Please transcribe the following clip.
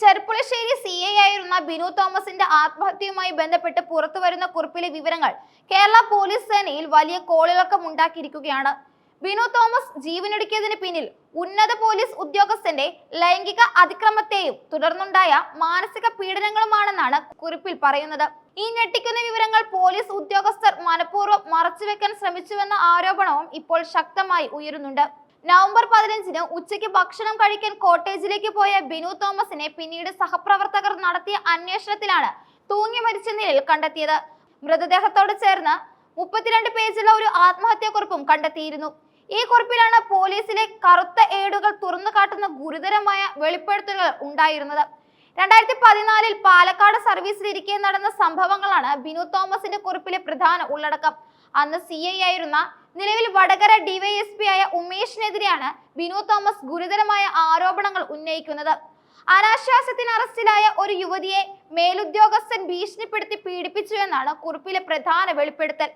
Cherpulassery C I ആയിരുന്ന ബിനു തോമസിന്റെ ആത്മഹത്യയുമായി ബന്ധപ്പെട്ട് പുറത്തുവരുന്ന കുറിപ്പിലെ വിവരങ്ങൾ കേരള പോലീസ് സേനയിൽ വലിയ കോളിളക്കം ഉണ്ടാക്കിയിരിക്കുകയാണ്. ബിനു തോമസ് ജീവനൊടുക്കിയതിന് പിന്നിൽ ഉന്നത പോലീസ് ഉദ്യോഗസ്ഥന്റെ ലൈംഗിക അതിക്രമത്തെയും തുടർന്നുണ്ടായ മാനസിക പീഡനങ്ങളുമാണെന്നാണ് കുറിപ്പിൽ പറയുന്നത്. ഈ ഞെട്ടിക്കുന്ന വിവരങ്ങൾ പോലീസ് ഉദ്യോഗസ്ഥർ മനഃപൂർവം മറച്ചുവെക്കാൻ ശ്രമിച്ചുവെന്ന ആരോപണവും ഇപ്പോൾ ശക്തമായി ഉയരുന്നുണ്ട്. നവംബർ പതിനഞ്ചിന് ഉച്ചയ്ക്ക് ഭക്ഷണം കഴിക്കാൻ കോട്ടേജിലേക്ക് പോയ ബിനു തോമസിനെ പിന്നീട് സഹപ്രവർത്തകർ നടത്തിയ അന്വേഷണത്തിലാണ് തൂങ്ങി മരിച്ച നിലയിൽ കണ്ടെത്തിയത്. മൃതദേഹത്തോട് ചേർന്ന് മുപ്പത്തിരണ്ട് പേജുള്ള ഒരു ആത്മഹത്യാക്കുറിപ്പും കണ്ടെത്തിയിരുന്നു. ഈ കുറിപ്പിലാണ് പോലീസിലെ കറുത്ത ഏടുകൾ തുറന്നു കാട്ടുന്ന ഗുരുതരമായ വെളിപ്പെടുത്തലുകൾ ഉണ്ടായിരുന്നത്. രണ്ടായിരത്തി പതിനാലിൽ പാലക്കാട് സർവീസിലിരിക്കെ നടന്ന സംഭവങ്ങളാണ് ബിനു തോമസിന്റെ കുറിപ്പിലെ പ്രധാന ഉള്ളടക്കം. അന്ന് സി ഐ ആയിരുന്ന നിലവിൽ വടകര ഡിവൈഎസ്പി ആയ ഉമേഷിനെതിരെയാണ് ബിനു തോമസ് ഗുരുതരമായ ആരോപണങ്ങൾ ഉന്നയിക്കുന്നത്. അനാശ്വാസത്തിന് അറസ്റ്റിലായ ഒരു യുവതിയെ മേലുദ്യോഗസ്ഥൻ ഭീഷണിപ്പെടുത്തി പീഡിപ്പിച്ചു എന്നാണ് കുറിപ്പിലെ പ്രധാന വെളിപ്പെടുത്തൽ.